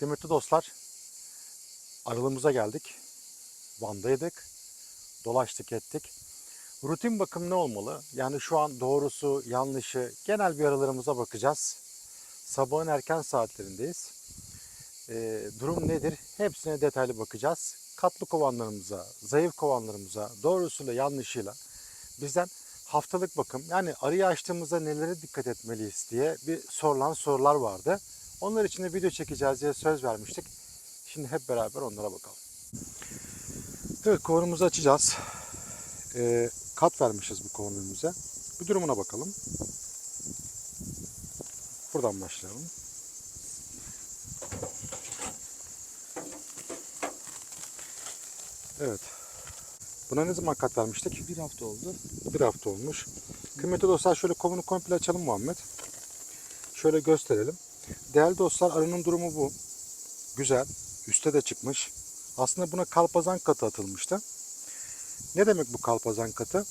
Kıymetli dostlar, aralığımıza geldik. Van'daydık, dolaştık ettik. Rutin bakım ne olmalı? Yani şu an doğrusu, yanlışı, genel bir aralarımıza bakacağız. Sabahın erken saatlerindeyiz. Ee, durum nedir? Hepsine detaylı bakacağız. Katlı kovanlarımıza, zayıf kovanlarımıza, doğrusuyla yanlışıyla bizden haftalık bakım yani arıyı açtığımızda nelere dikkat etmeliyiz diye bir sorulan sorular vardı. Onlar için de video çekeceğiz diye söz vermiştik. Şimdi hep beraber onlara bakalım. Evet kovanımızı açacağız. Ee, kat vermişiz bu kovanımıza. Bir durumuna bakalım. Buradan başlayalım. Evet. Buna ne zaman kat vermiştik? Bir hafta oldu. Bir hafta olmuş. Kıymetli dostlar şöyle kovunu komple açalım Muhammed. Şöyle gösterelim. Değerli dostlar arının durumu bu. Güzel. Üste de çıkmış. Aslında buna kalpazan katı atılmıştı. Ne demek bu kalpazan katı?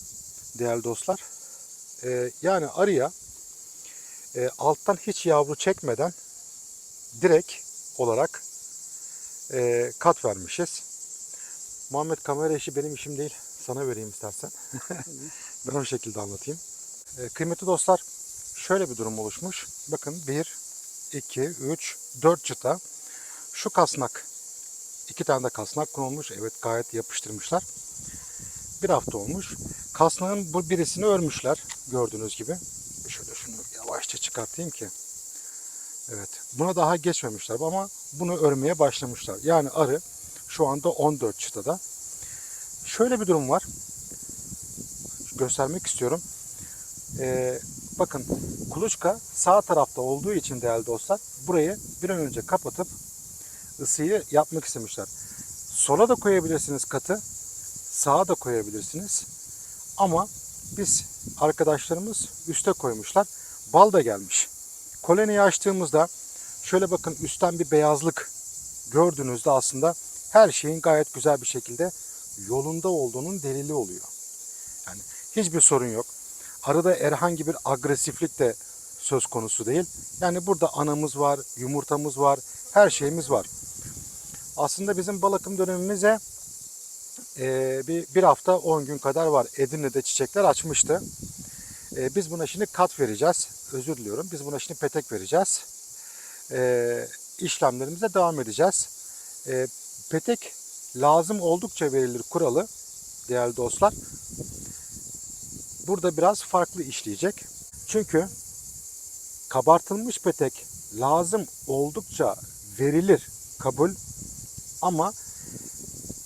Değerli dostlar. Ee, yani arıya e, alttan hiç yavru çekmeden direkt olarak e, kat vermişiz. Muhammed kamera işi benim işim değil. Sana vereyim istersen. ben o şekilde anlatayım. Ee, kıymetli dostlar şöyle bir durum oluşmuş. Bakın 1, 2, 3, 4 çıta. Şu kasnak. iki tane de kasnak konulmuş. Evet gayet yapıştırmışlar. Bir hafta olmuş. Kasnağın bu birisini örmüşler. Gördüğünüz gibi. Şöyle şunu yavaşça çıkartayım ki. Evet. Buna daha geçmemişler ama bunu örmeye başlamışlar. Yani arı şu anda 14 çıtada. Şöyle bir durum var. Göstermek istiyorum. Ee, bakın kuluçka sağ tarafta olduğu için değerli dostlar burayı bir an önce kapatıp ısıyı yapmak istemişler. Sola da koyabilirsiniz katı. Sağa da koyabilirsiniz. Ama biz arkadaşlarımız üste koymuşlar. Bal da gelmiş. Koloniyi açtığımızda şöyle bakın üstten bir beyazlık gördüğünüzde aslında her şeyin gayet güzel bir şekilde yolunda olduğunun delili oluyor. Yani hiçbir sorun yok. Arada herhangi bir agresiflik de söz konusu değil. Yani burada anamız var, yumurtamız var, her şeyimiz var. Aslında bizim bal akım dönemimize eee, bir, bir hafta 10 gün kadar var. Edirne'de çiçekler açmıştı. Eee, biz buna şimdi kat vereceğiz. Özür diliyorum. Biz buna şimdi petek vereceğiz. Eee işlemlerimize devam edeceğiz. Eee, petek lazım oldukça verilir kuralı değerli dostlar. Burada biraz farklı işleyecek. Çünkü kabartılmış petek lazım oldukça verilir kabul ama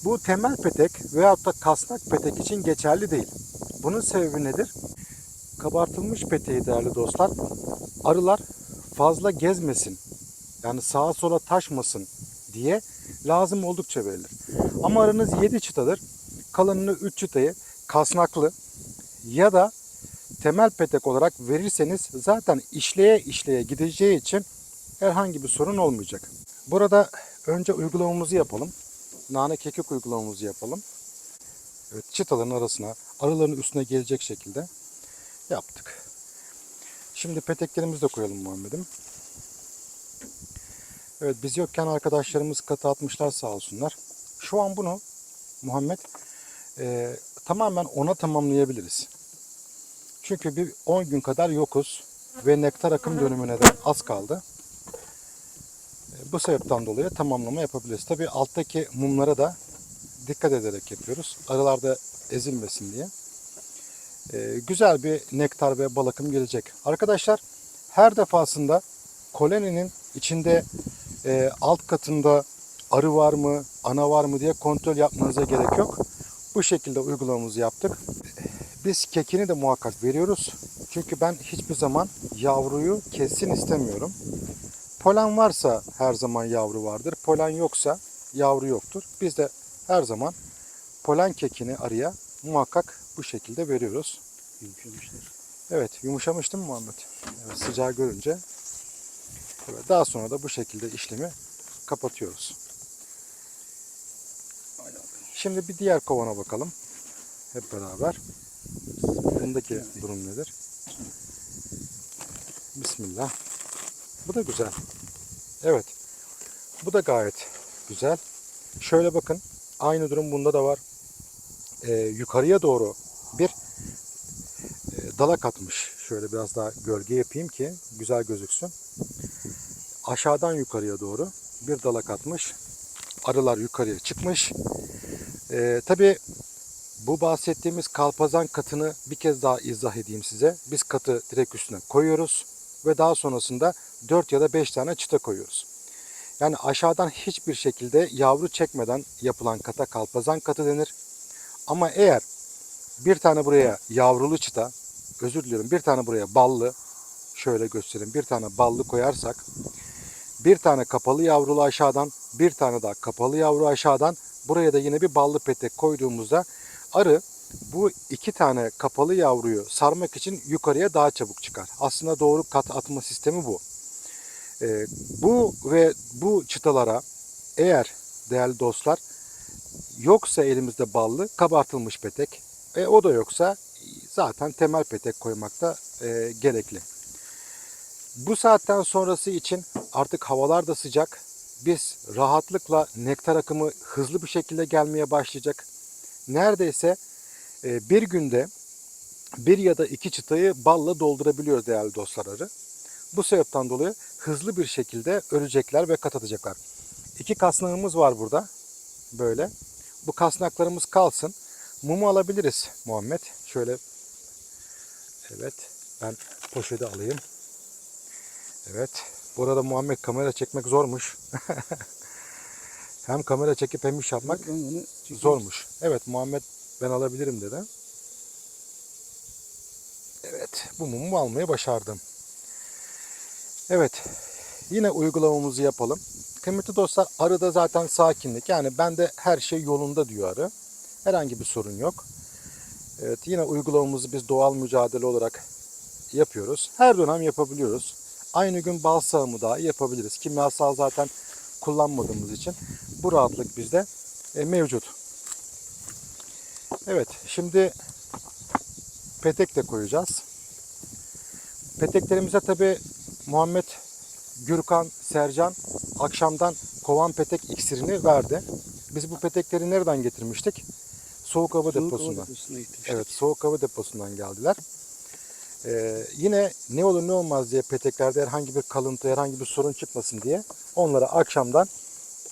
bu temel petek veyahut da kasnak petek için geçerli değil. Bunun sebebi nedir? Kabartılmış peteği değerli dostlar arılar fazla gezmesin yani sağa sola taşmasın diye lazım oldukça verilir. Ama arınız 7 çıtadır. Kalanını 3 çıtayı kasnaklı ya da temel petek olarak verirseniz zaten işleye işleye gideceği için herhangi bir sorun olmayacak. Burada önce uygulamamızı yapalım. Nane kekik uygulamamızı yapalım. Evet, çıtaların arasına, arıların üstüne gelecek şekilde yaptık. Şimdi peteklerimizi de koyalım Muhammed'im. Evet biz yokken arkadaşlarımız katı atmışlar sağ olsunlar. Şu an bunu Muhammed tamamen ona tamamlayabiliriz. Çünkü bir 10 gün kadar yokuz ve nektar akım dönümüne de az kaldı. E, bu sebepten dolayı tamamlama yapabiliriz. Tabi alttaki mumlara da dikkat ederek yapıyoruz. Arılar da ezilmesin diye. E, güzel bir nektar ve bal akım gelecek. Arkadaşlar her defasında koloninin içinde e, alt katında arı var mı, ana var mı diye kontrol yapmanıza gerek yok. Bu şekilde uygulamamızı yaptık. Biz kekini de muhakkak veriyoruz. Çünkü ben hiçbir zaman yavruyu kesin istemiyorum. Polen varsa her zaman yavru vardır. Polen yoksa yavru yoktur. Biz de her zaman polen kekini arıya muhakkak bu şekilde veriyoruz. Yumuşamışlar. Evet yumuşamıştı mı Muhammed? Evet, sıcağı görünce. Evet, daha sonra da bu şekilde işlemi kapatıyoruz. Şimdi bir diğer kovana bakalım. Hep beraber. Bundaki durum nedir? Bismillah. Bu da güzel. Evet. Bu da gayet güzel. Şöyle bakın. Aynı durum bunda da var. Ee, yukarıya doğru bir e, dala katmış. Şöyle biraz daha gölge yapayım ki güzel gözüksün. Aşağıdan yukarıya doğru bir dala katmış. Arılar yukarıya çıkmış. Ee, tabii bu bahsettiğimiz kalpazan katını bir kez daha izah edeyim size. Biz katı direkt üstüne koyuyoruz ve daha sonrasında 4 ya da 5 tane çıta koyuyoruz. Yani aşağıdan hiçbir şekilde yavru çekmeden yapılan kata kalpazan katı denir. Ama eğer bir tane buraya yavrulu çıta, özür diliyorum bir tane buraya ballı, şöyle göstereyim bir tane ballı koyarsak, bir tane kapalı yavrulu aşağıdan, bir tane daha kapalı yavru aşağıdan, buraya da yine bir ballı petek koyduğumuzda arı bu iki tane kapalı yavruyu sarmak için yukarıya daha çabuk çıkar. Aslında doğru kat atma sistemi bu. Ee, bu ve bu çıtalara eğer değerli dostlar yoksa elimizde ballı kabartılmış petek e, o da yoksa zaten temel petek koymakta e, gerekli. Bu saatten sonrası için artık havalar da sıcak. Biz rahatlıkla nektar akımı hızlı bir şekilde gelmeye başlayacak. Neredeyse e, bir günde bir ya da iki çıtayı balla doldurabiliyoruz değerli dostlar arı. Bu sebepten dolayı hızlı bir şekilde örecekler ve kat atacaklar. İki kasnağımız var burada. Böyle. Bu kasnaklarımız kalsın. Mumu alabiliriz Muhammed. Şöyle. Evet. Ben poşeti alayım. Evet. Burada Muhammed kamera çekmek zormuş. hem kamera çekip hem iş yapmak zormuş. Evet Muhammed ben alabilirim dedi. Evet bu mumu almayı başardım. Evet yine uygulamamızı yapalım. Kıymetli dostlar arıda zaten sakinlik yani bende her şey yolunda diyor arı. Herhangi bir sorun yok. Evet yine uygulamamızı biz doğal mücadele olarak yapıyoruz. Her dönem yapabiliyoruz. Aynı gün bal sağımı da yapabiliriz. Kimyasal zaten kullanmadığımız için bu rahatlık bizde e, mevcut. Evet şimdi petek de koyacağız. Peteklerimize tabi Muhammed, Gürkan, Sercan akşamdan kovan petek iksirini verdi. Biz bu petekleri nereden getirmiştik? Soğuk hava Soğuk hava deposundan. deposuna gitmiştik. Evet soğuk hava deposundan geldiler. Ee, yine ne olur ne olmaz diye peteklerde herhangi bir kalıntı, herhangi bir sorun çıkmasın diye onlara akşamdan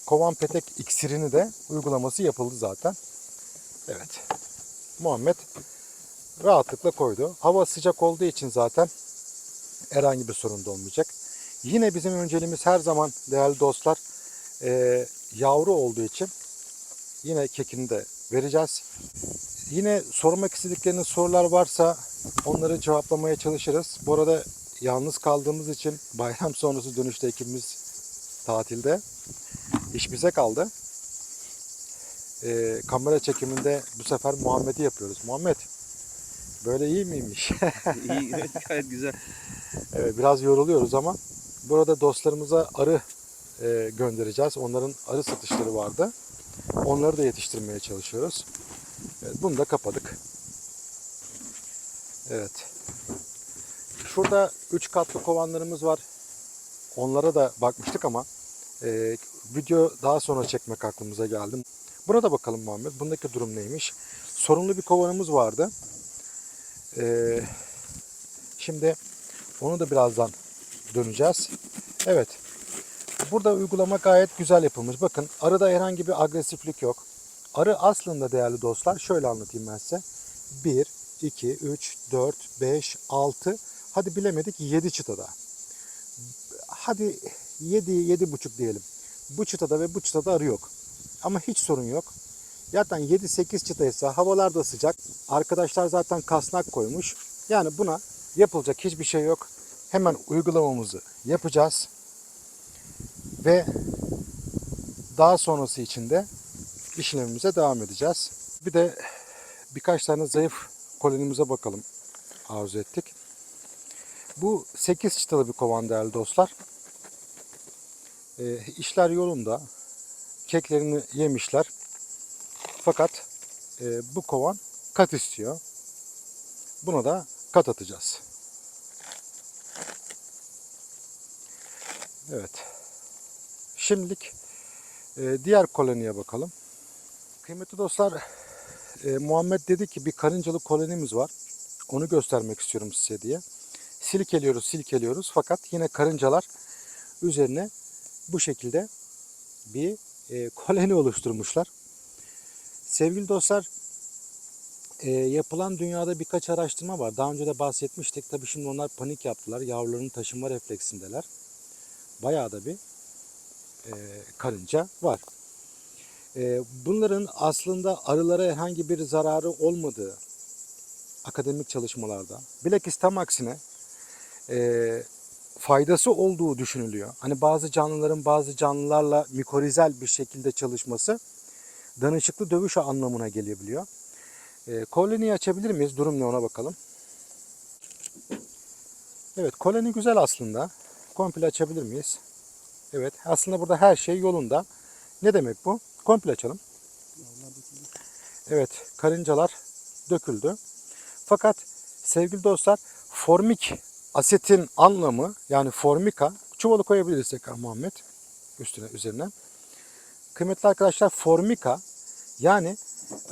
kovan petek iksirini de uygulaması yapıldı zaten. Evet. Muhammed rahatlıkla koydu. Hava sıcak olduğu için zaten herhangi bir sorun da olmayacak. Yine bizim önceliğimiz her zaman değerli dostlar eee, yavru olduğu için yine kekini de vereceğiz. Yine sormak istedikleriniz sorular varsa onları cevaplamaya çalışırız. Bu arada yalnız kaldığımız için bayram sonrası dönüşte ekibimiz tatilde. İş bize kaldı. Ee, kamera çekiminde bu sefer Muhammed'i yapıyoruz. Muhammed böyle iyi miymiş? İyi, evet, gayet güzel. Evet, biraz yoruluyoruz ama burada dostlarımıza arı e, göndereceğiz. Onların arı satışları vardı. Onları da yetiştirmeye çalışıyoruz. Evet, bunu da kapadık. Evet. Şurada 3 katlı kovanlarımız var. Onlara da bakmıştık ama e, video daha sonra çekmek aklımıza geldi. Buna da bakalım Muhammed. Bundaki durum neymiş? Sorunlu bir kovanımız vardı. E, şimdi onu da birazdan döneceğiz. Evet. Burada uygulama gayet güzel yapılmış. Bakın arıda herhangi bir agresiflik yok. Arı aslında değerli dostlar şöyle anlatayım ben size. 1, 2, 3, 4, 5, 6 hadi bilemedik 7 çıtada. Hadi 7, 7,5 diyelim. Bu çıtada ve bu çıtada arı yok. Ama hiç sorun yok. Zaten 7-8 çıtaysa havalar da sıcak. Arkadaşlar zaten kasnak koymuş. Yani buna yapılacak hiçbir şey yok. Hemen uygulamamızı yapacağız. Ve daha sonrası için de işlemimize devam edeceğiz. Bir de birkaç tane zayıf kolonimize bakalım arzu ettik. Bu 8 çıtalı bir kovan değerli dostlar. E, işler yolunda. Keklerini yemişler. Fakat e, bu kovan kat istiyor. Buna da kat atacağız. Evet. Şimdilik Ee, diğer koloniye bakalım. Kıymetli dostlar, e, Muhammed dedi ki bir karıncalı kolonimiz var. Onu göstermek istiyorum size diye. Silkeliyoruz, silkeliyoruz fakat yine karıncalar üzerine bu şekilde bir e, koloni oluşturmuşlar. Sevgili dostlar, e, yapılan dünyada birkaç araştırma var. Daha önce de bahsetmiştik. Tabii şimdi onlar panik yaptılar. Yavrularını taşıma refleksindeler. Bayağı da bir e, karınca var. E, bunların aslında arılara herhangi bir zararı olmadığı akademik çalışmalarda, bilakis tam aksine e, faydası olduğu düşünülüyor. Hani bazı canlıların bazı canlılarla mikorizel bir şekilde çalışması danışıklı dövüş anlamına gelebiliyor. E, koloniyi açabilir miyiz? Durum ne ona bakalım. Evet koloni güzel aslında. Komple açabilir miyiz? Evet aslında burada her şey yolunda. Ne demek bu? Komple açalım. Evet karıncalar döküldü. Fakat sevgili dostlar formik asetin anlamı yani formika çuvalı koyabiliriz tekrar Muhammed üstüne üzerine. Kıymetli arkadaşlar formika yani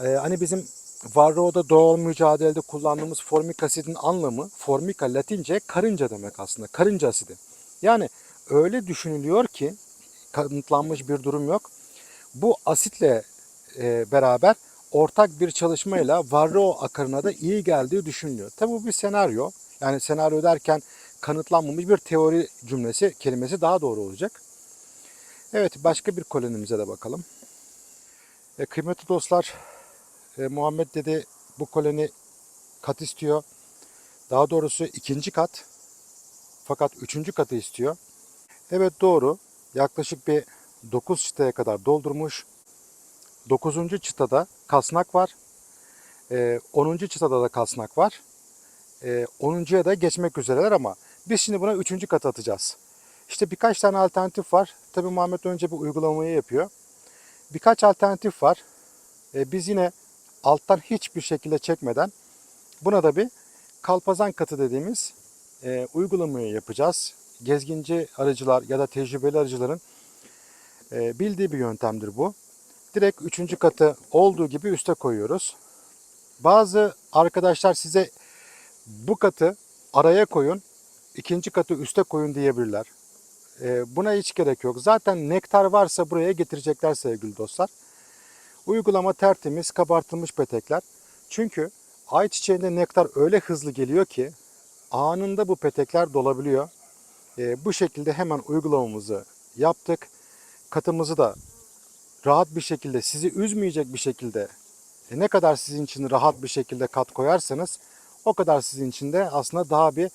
e, hani bizim Varroa'da doğal mücadelede kullandığımız formik asidin anlamı formika latince karınca demek aslında. Karınca asidi. Yani öyle düşünülüyor ki kanıtlanmış bir durum yok. Bu asitle e, beraber ortak bir çalışmayla Varroa akarına da iyi geldiği düşünülüyor. Tabi bu bir senaryo. Yani senaryo derken kanıtlanmamış bir teori cümlesi, kelimesi daha doğru olacak. Evet başka bir kolonimize de bakalım. E, kıymetli dostlar, e, Muhammed dedi bu koloni kat istiyor. Daha doğrusu ikinci kat. Fakat üçüncü katı istiyor. Evet doğru. Yaklaşık bir 9 çıtaya kadar doldurmuş. 9. çıtada kasnak var. E, 10. çıtada da kasnak var. E, 10.ya da geçmek üzereler ama biz şimdi buna 3. katı atacağız. İşte birkaç tane alternatif var. Tabii Muhammed önce bir uygulamayı yapıyor. Birkaç alternatif var. E, biz yine alttan hiçbir şekilde çekmeden buna da bir kalpazan katı dediğimiz e, uygulamayı yapacağız. Gezginci arıcılar ya da tecrübeli arıcıların e, bildiği bir yöntemdir bu. Direkt üçüncü katı olduğu gibi üste koyuyoruz. Bazı arkadaşlar size bu katı araya koyun, ikinci katı üste koyun diyebilirler. E, buna hiç gerek yok. Zaten nektar varsa buraya getirecekler sevgili dostlar. Uygulama tertemiz, kabartılmış petekler. Çünkü ayçiçeğinde nektar öyle hızlı geliyor ki anında bu petekler dolabiliyor. E, bu şekilde hemen uygulamamızı yaptık. Katımızı da rahat bir şekilde, sizi üzmeyecek bir şekilde e, ne kadar sizin için rahat bir şekilde kat koyarsanız o kadar sizin için de aslında daha bir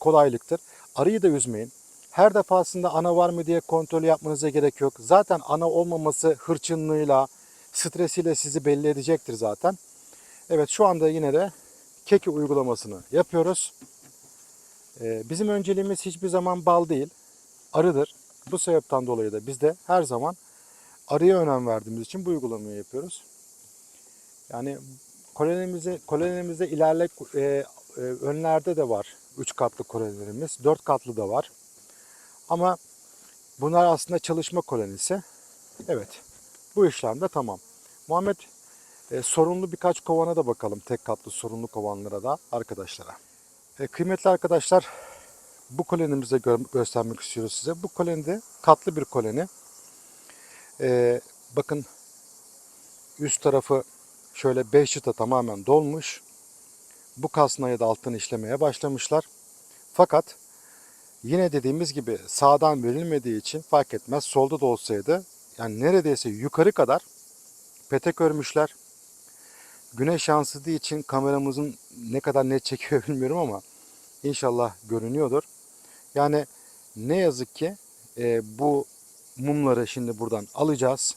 kolaylıktır. Arıyı da üzmeyin. Her defasında ana var mı diye kontrol yapmanıza gerek yok. Zaten ana olmaması hırçınlığıyla, stresiyle sizi belli edecektir zaten. Evet şu anda yine de keki uygulamasını yapıyoruz. Ee, bizim önceliğimiz hiçbir zaman bal değil, arıdır. Bu sebepten dolayı da biz de her zaman arıya önem verdiğimiz için bu uygulamayı yapıyoruz. Yani kolonimizde, kolonimizde ilerle e, e, önlerde de var 3 katlı kolonilerimiz, 4 katlı da var. Ama bunlar aslında çalışma kolonisi. Evet, bu işlem de tamam. Muhammed e, sorunlu birkaç kovana da bakalım. Tek katlı sorunlu kovanlara da arkadaşlara. E, kıymetli arkadaşlar bu kolonimizi gö- göstermek istiyoruz size. Bu kolonide katlı bir koloni. E, bakın üst tarafı şöyle 5 çıta tamamen dolmuş. Bu kasnayı da alttan işlemeye başlamışlar. Fakat yine dediğimiz gibi sağdan verilmediği için fark etmez. Solda da olsaydı yani neredeyse yukarı kadar petek örmüşler. Güneş yansıdığı için kameramızın ne kadar net çekiyor bilmiyorum ama inşallah görünüyordur. Yani ne yazık ki e, bu mumları şimdi buradan alacağız.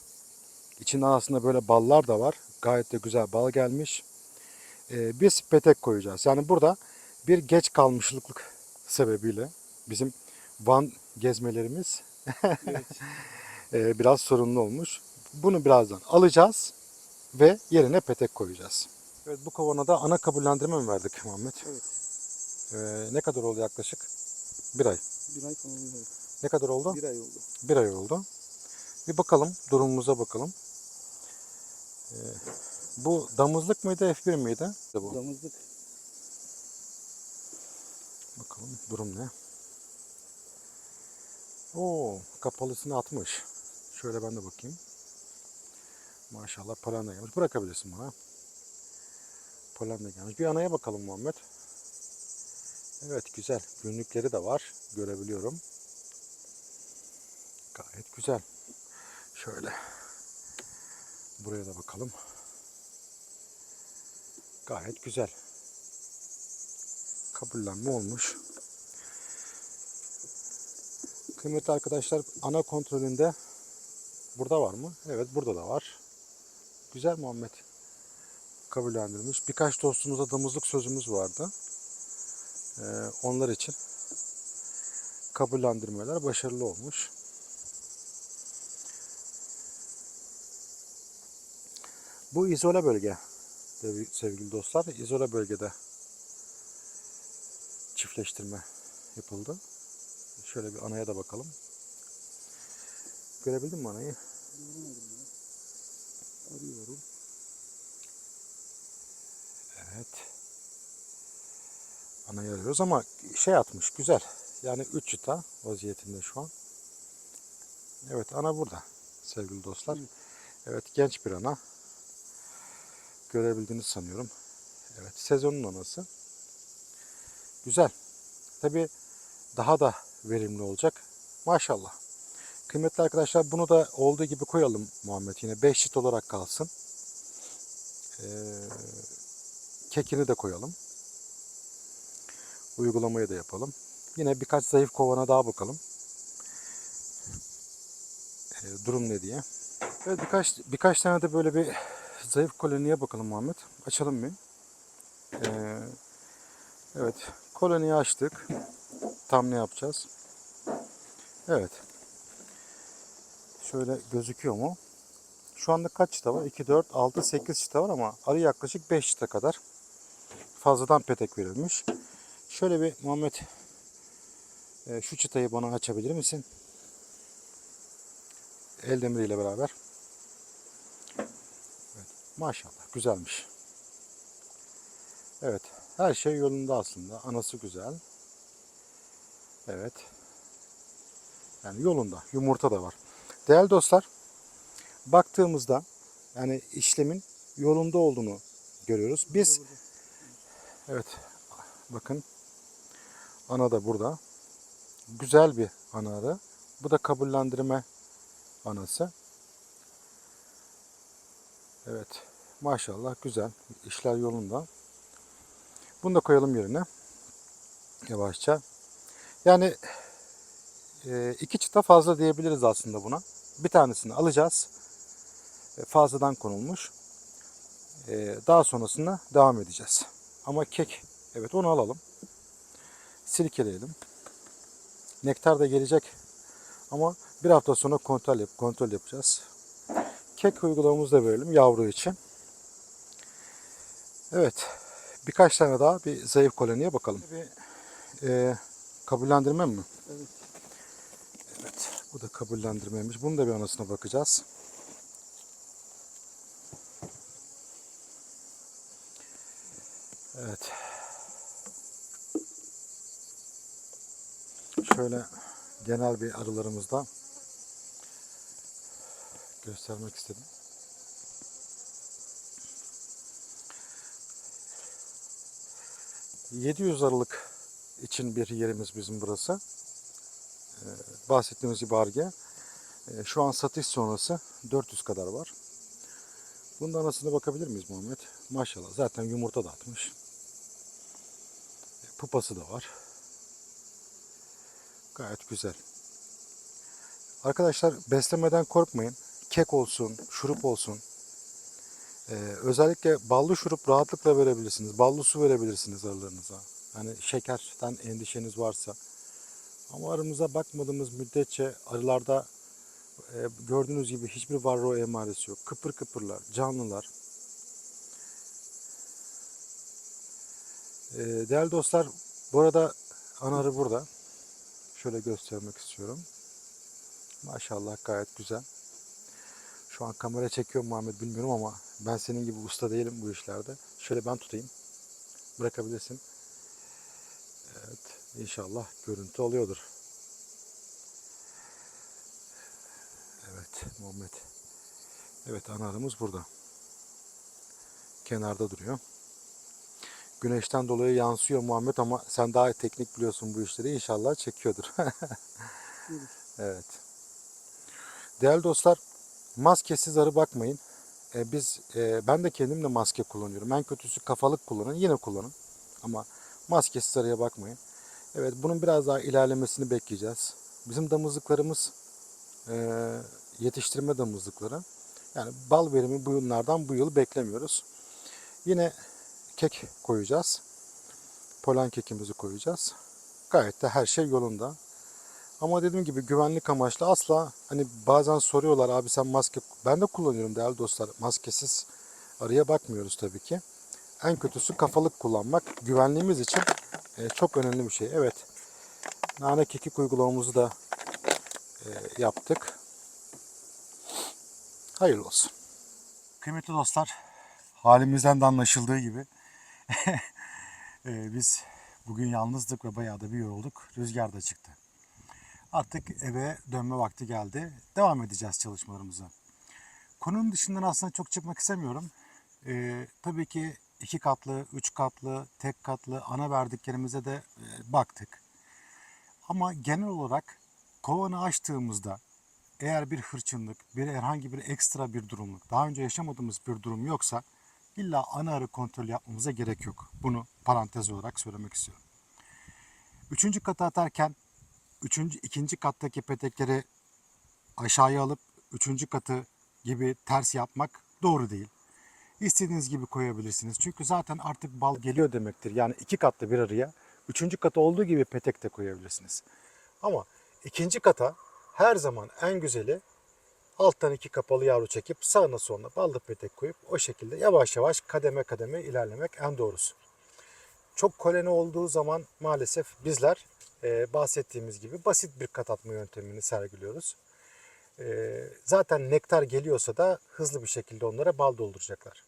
İçinden aslında böyle ballar da var. Gayet de güzel bal gelmiş. E, biz petek koyacağız. Yani burada bir geç kalmışlık sebebiyle bizim Van gezmelerimiz e, biraz sorunlu olmuş. Bunu birazdan alacağız ve yerine petek koyacağız. Evet bu kovana da ana kabullendirme mi verdik Muhammed? Evet. Ee, ne kadar oldu yaklaşık? Bir ay. Bir ay falan oldu. Ne kadar oldu? Bir ay oldu. Bir ay oldu. Bir bakalım, durumumuza bakalım. Ee, bu damızlık mıydı, F1 miydi? Bu. Damızlık. Bakalım durum ne? Oo, kapalısını atmış. Şöyle ben de bakayım. Maşallah polen de gelmiş. Bırakabilirsin bana. Polen de gelmiş. Bir anaya bakalım Muhammed. Evet güzel. Günlükleri de var. Görebiliyorum. Gayet güzel. Şöyle. Buraya da bakalım. Gayet güzel. Kabullenme olmuş. Kıymetli arkadaşlar ana kontrolünde burada var mı? Evet burada da var. Güzel Muhammed. Kabullendirilmiş. Birkaç dostumuza damızlık sözümüz vardı. Ee, onlar için kabullendirmeler başarılı olmuş. Bu izole bölge sevgili dostlar. İzole bölgede çiftleştirme yapıldı. Şöyle bir anaya da bakalım. Görebildin mi anayı? Arıyorum. Evet. Anayı arıyoruz ama şey atmış güzel. Yani 3 çıta vaziyetinde şu an. Evet ana burada sevgili dostlar. Evet genç bir ana. Görebildiğinizi sanıyorum. Evet sezonun anası. Güzel. Tabi daha da verimli olacak. Maşallah. Kıymetli arkadaşlar bunu da olduğu gibi koyalım Muhammed. Yine 5 çift olarak kalsın. Ee, kekini de koyalım. Uygulamayı da yapalım. Yine birkaç zayıf kovana daha bakalım. Ee, durum ne diye. Evet birkaç birkaç tane de böyle bir zayıf koloniye bakalım Muhammed. Açalım bir. Ee, evet koloniyi açtık. Tam ne yapacağız? Evet. Şöyle gözüküyor mu? Şu anda kaç çıta var? 2, 4, 6, 8 çıta var ama arı yaklaşık 5 çıta kadar fazladan petek verilmiş. Şöyle bir Muhammed e, şu çıtayı bana açabilir misin? El demiriyle beraber. Evet, maşallah güzelmiş. Evet her şey yolunda aslında. Anası güzel. Evet. Yani yolunda. Yumurta da var. Değerli dostlar, baktığımızda yani işlemin yolunda olduğunu görüyoruz. Biz evet bakın ana da burada. Güzel bir ana arı. Bu da kabullendirme anası. Evet. Maşallah güzel. İşler yolunda. Bunu da koyalım yerine. Yavaşça. Yani e, iki çıta fazla diyebiliriz aslında buna. Bir tanesini alacağız. E, Fazladan konulmuş. E, Daha sonrasında devam edeceğiz. Ama kek, evet onu alalım. Silkeleyelim. Nektar da gelecek. Ama bir hafta sonra kontrol, yap, kontrol yapacağız. Kek uygulamamızı da verelim yavru için. Evet. Birkaç tane daha bir zayıf koloniye bakalım. Bir, e, kabullendirme mi? Evet. Evet. Bu da kabullendirmeymiş. Bunun da bir anasına bakacağız. Evet. Şöyle genel bir arılarımızda göstermek istedim. ...700 Aralık için bir yerimiz bizim burası bahsettiğimiz gibi arge. E, Şu an satış sonrası 400 kadar var. Bunun anasına bakabilir miyiz Muhammed? Maşallah zaten yumurta da atmış. Pupası da var. Güzel. Arkadaşlar beslemeden korkmayın. Kek olsun, şurup olsun. E, özellikle ballı şurup rahatlıkla verebilirsiniz. Ballı su verebilirsiniz arılarınıza. Hani şekerden endişeniz varsa. Ama aramıza bakmadığımız müddetçe arılarda e, gördüğünüz gibi hiçbir varroa emaresi yok. Kıpır kıpırlar, canlılar. E, değerli dostlar, bu arada ana arı burada. Şöyle göstermek istiyorum. Maşallah gayet güzel. Şu an kamera çekiyor mu Muhammed bilmiyorum ama ben senin gibi usta değilim bu işlerde. Şöyle ben tutayım. Bırakabilirsin. Evet. İnşallah görüntü oluyordur. Evet Muhammed. Evet ana arımız burada. Kenarda duruyor. Güneşten dolayı yansıyor Muhammed ama sen daha teknik biliyorsun bu işleri. İnşallah çekiyordur. evet. Değerli dostlar, maskesiz arı bakmayın. E, biz, e, ben de kendim de maske kullanıyorum. En kötüsü kafalık kullanın, yine kullanın. Ama maskesiz arıya bakmayın. Evet, bunun biraz daha ilerlemesini bekleyeceğiz. Bizim damızlıklarımız e, yetiştirme damızlıkları. Yani bal verimi bu yıllardan bu yıl beklemiyoruz. Yine kek koyacağız. Polen kekimizi koyacağız. Gayet de her şey yolunda. Ama dediğim gibi güvenlik amaçlı asla hani bazen soruyorlar abi sen maske ben de kullanıyorum değerli dostlar maskesiz arıya bakmıyoruz tabii ki. En kötüsü kafalık kullanmak güvenliğimiz için e, çok önemli bir şey. Evet nane kekik uygulamamızı da e, yaptık. Hayırlı olsun. Kıymetli dostlar halimizden de anlaşıldığı gibi e, biz bugün yalnızdık ve bayağı da bir yorulduk. Rüzgar da çıktı. Artık eve dönme vakti geldi. Devam edeceğiz çalışmalarımıza. Konunun dışından aslında çok çıkmak istemiyorum. Ee, tabii ki iki katlı, üç katlı, tek katlı ana verdiklerimize de e, baktık. Ama genel olarak kovanı açtığımızda eğer bir hırçınlık, bir herhangi bir ekstra bir durumluk, daha önce yaşamadığımız bir durum yoksa illa ana arı kontrolü yapmamıza gerek yok. Bunu parantez olarak söylemek istiyorum. Üçüncü kata atarken üçüncü, ikinci kattaki petekleri aşağıya alıp üçüncü katı gibi ters yapmak doğru değil. İstediğiniz gibi koyabilirsiniz. Çünkü zaten artık bal geliyor demektir. Yani iki katlı bir arıya üçüncü katı olduğu gibi petek de koyabilirsiniz. Ama ikinci kata her zaman en güzeli alttan iki kapalı yavru çekip sağına soluna ballı petek koyup o şekilde yavaş yavaş kademe kademe ilerlemek en doğrusu. Çok koloni olduğu zaman maalesef bizler e, bahsettiğimiz gibi basit bir kat atma yöntemini sergiliyoruz. E, zaten nektar geliyorsa da hızlı bir şekilde onlara bal dolduracaklar.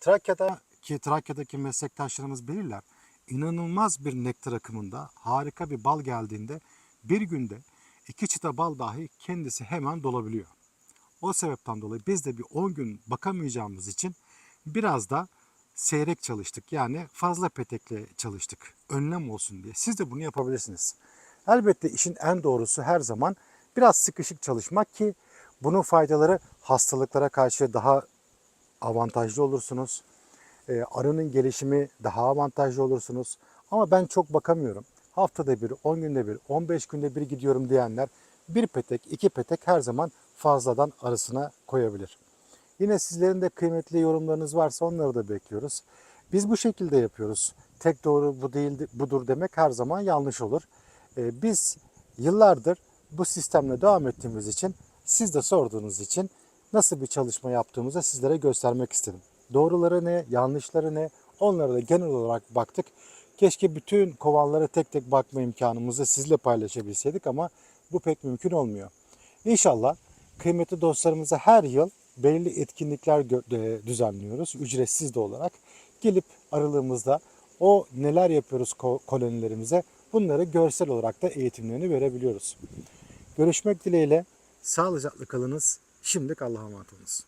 Trakya'da ki Trakya'daki meslektaşlarımız bilirler. inanılmaz bir nektar akımında harika bir bal geldiğinde bir günde iki çıta bal dahi kendisi hemen dolabiliyor. O sebepten dolayı biz de bir 10 gün bakamayacağımız için biraz da seyrek çalıştık. Yani fazla petekle çalıştık. Önlem olsun diye. Siz de bunu yapabilirsiniz. Elbette işin en doğrusu her zaman biraz sıkışık çalışmak ki bunun faydaları hastalıklara karşı daha avantajlı olursunuz. Ee, arının gelişimi daha avantajlı olursunuz. Ama ben çok bakamıyorum. Haftada bir, 10 günde bir, 15 günde bir gidiyorum diyenler bir petek, iki petek her zaman fazladan arasına koyabilir. Yine sizlerin de kıymetli yorumlarınız varsa onları da bekliyoruz. Biz bu şekilde yapıyoruz. Tek doğru bu değil budur demek her zaman yanlış olur. Ee, biz yıllardır bu sistemle devam ettiğimiz için siz de sorduğunuz için nasıl bir çalışma yaptığımızı sizlere göstermek istedim. Doğruları ne, yanlışları ne onlara da genel olarak baktık. Keşke bütün kovanlara tek tek bakma imkanımızı sizle paylaşabilseydik ama bu pek mümkün olmuyor. İnşallah kıymetli dostlarımıza her yıl belirli etkinlikler düzenliyoruz ücretsiz de olarak. Gelip aralığımızda o neler yapıyoruz ko- kolonilerimize bunları görsel olarak da eğitimlerini verebiliyoruz. Görüşmek dileğiyle sağlıcakla kalınız. Şimdilik Allah'a emanet olunuz.